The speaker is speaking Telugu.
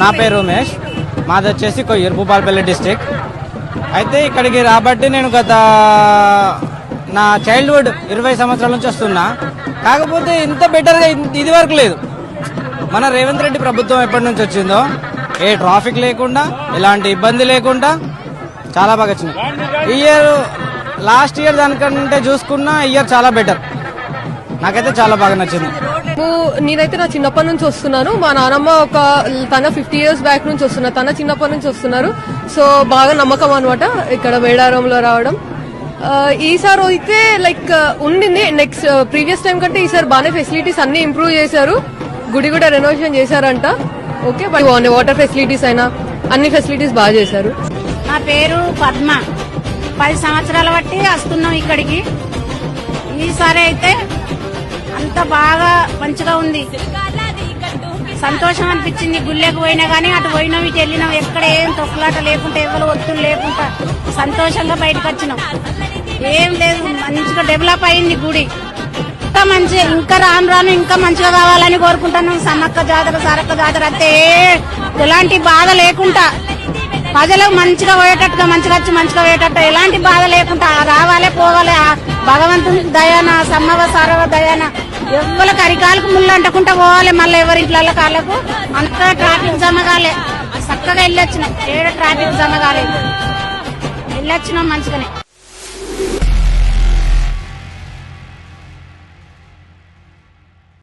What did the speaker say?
నా పేరు ఉమేష్. మాది వచ్చేసి కొయ్యూరు భూపాలపల్లి డిస్టిక్ అయితే ఇక్కడికి రాబట్టి నేను గత నా చైల్డ్హుడ్ ఇరవై సంవత్సరాల నుంచి వస్తున్నా. కాకపోతే ఇంత బెటర్గా ఇది వరకు లేదు. మన రేవంత్ రెడ్డి ప్రభుత్వం ఎప్పటి నుంచి వచ్చిందో ఏ ట్రాఫిక్ లేకుండా ఎలాంటి ఇబ్బంది లేకుండా చాలా బాగా వచ్చింది. ఇయర్ లాస్ట్ ఇయర్ దానికంటే చూసుకున్నా ఇయర్ చాలా బెటర్ నాకైతే చాలా బాగా నచ్చింది. మేము నేనైతే నా చిన్నప్పటి నుంచి వస్తున్నాను మా నానమ్మ ఒక తన ఫిఫ్టీ ఇయర్స్ బ్యాక్ నుంచి వస్తున్నారు. తన చిన్నప్పటి నుంచి వస్తున్నారు. సో బాగా నమ్మకం అనమాట ఇక్కడ మేడారంలో రావడం. ఈసారి అయితే లైక్ ఉండింది. నెక్స్ట్ ప్రీవియస్ టైం కంటే ఈసారి బాగానే ఫెసిలిటీస్ అన్ని ఇంప్రూవ్ చేశారు. గుడి కూడా రెనోవేషన్ చేశారంట. ఓకే బట్ బాగున్నాయి వాటర్ ఫెసిలిటీస్ అయినా అన్ని ఫెసిలిటీస్ బాగా చేశారు. నా పేరు పద్మ. పది సంవత్సరాల బట్టి వస్తున్నాం ఇక్కడికి. ఈసారి అయితే అంత బాగా మంచిగా ఉంది. సంతోషం అనిపించింది. గుళ్ళకి పోయినా కానీ అటు పోయినాం ఇటు వెళ్ళినాం. ఎక్కడ ఏం తొక్కులాట లేకుండా ఎవరు ఒత్తులు లేకుండా సంతోషంగా బయటకు వచ్చినాం. ఏం లేదు మంచిగా డెవలప్ అయింది గుడి. ఇంకా మంచిగా ఇంకా రాను రాను ఇంకా మంచిగా కావాలని కోరుకుంటున్నాం. సమ్మక్క జాతర సారక్క జాతర అయితే ఎలాంటి బాధ లేకుండా ప్రజలకు మంచిగా పోయేటట్టుగా మంచిగా వచ్చి మంచిగా పోయేటట్టు ఎలాంటి బాధ లేకుండా రావాలి పోవాలి ఆ భగవంతుని దయాన సమ్మవ సారవ దయాన ఎవరు అరికాలకు ముళ్ళు అంటకుండా పోవాలి మళ్ళీ ఎవరి ఇంట్లో కాళ్ళకు? అంతా ట్రాఫిక్ జమ కాలే. చక్కగా వెళ్ళొచ్చినాం ఏడ ట్రాఫిక్ జమ కాలేదు. వెళ్ళొచ్చినాం మంచిగానే.